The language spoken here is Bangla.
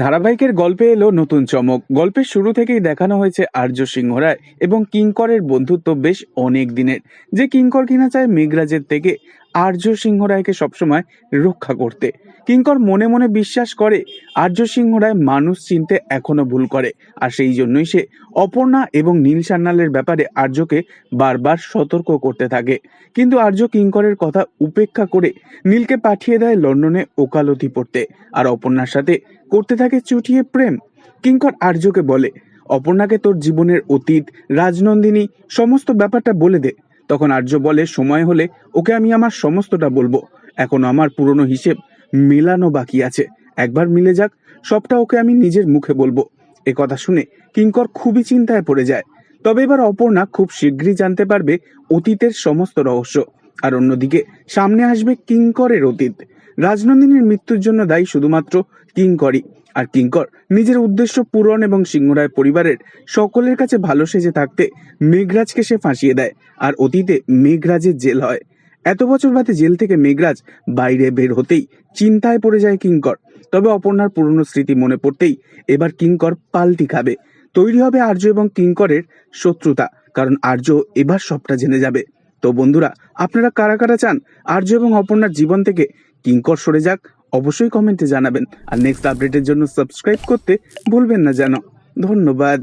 ধারাবাহিকের গল্পে এলো নতুন চমক। গল্পের শুরু থেকেই দেখানো হয়েছে আর্য সিংহ রায় এবং কিঙ্করের বন্ধুত্ব বেশ অনেক দিনের। যে কিঙ্কর কিনা চায় মেঘরাজের থেকে আর্য সিংহ রায়কে সবসময় রক্ষা করতে। কিঙ্কর মনে মনে বিশ্বাস করে, আর্য সিংহ রায় মানুষ চিনতে এখনও ভুল করে, আর সেই জন্যই সে অপর্ণা এবং নীল সান্যালের ব্যাপারে আর্যকে বারবার সতর্ক করতে থাকে। কিন্তু আর্য কিঙ্করের কথা উপেক্ষা করে নীলকে পাঠিয়ে দেয় লন্ডনে ওকালতি পড়তে আর অপর্ণার সাথে করতে থাকে চুটিয়ে প্রেম। কিঙ্কর আর্যকে বলে, অপর্ণাকে তোর জীবনের অতীত, রাজনন্দিনী, সমস্ত ব্যাপারটা বলে দে। তখন আর্য বলে, সময় হলে ওকে আমি আমার সমস্তটা বলব। এখন আমার পুরনো হিসেব মেলানো বাকি আছে। একবার মিলে যাক, সবটা ওকে আমি নিজের মুখে বলব। এ কথা শুনে কিঙ্কর খুবই চিন্তায় পড়ে যায়। তবে এবার অপর্ণা খুব শীঘ্রই জানতে পারবে অতীতের সমস্ত রহস্য। আর অন্যদিকে সামনে আসবে কিঙ্করের অতীত। রাজনন্দিনীর মৃত্যুর জন্য দায়ী শুধুমাত্র কিঙ্করই। আর কিঙ্কর নিজের উদ্দেশ্য পূরণ এবং সিংহরায় পরিবারের সকলের কাছে ভালো সেজে থাকতে মেঘরাজকে সে ফাঁসিয়ে দেয় আর অতীতে মেঘরাজের জেল হয়। এত বছর বাদে জেল থেকে মেঘরাজ বাইরে বের হতেই চিন্তায় পড়ে যায় কিঙ্কর। তবে অপর্ণার পুরনো স্মৃতি মনে পড়তেই এবার কিঙ্কর পাল্টি খাবে। তৈরি হবে আর্য এবং কিঙ্করের শত্রুতা, কারণ আর্য এবার সবটা জেনে যাবে। তো বন্ধুরা, আপনারা কারা কারা চান? আর্য এবং অপর্ণার জীবন থেকে কিঙ্কর সরে যাক, অবশ্যই কমেন্টে জানাবেন। আর নেক্সট আপডেটের জন্য সাবস্ক্রাইব করতে ভুলবেন না যেন ধন্যবাদ।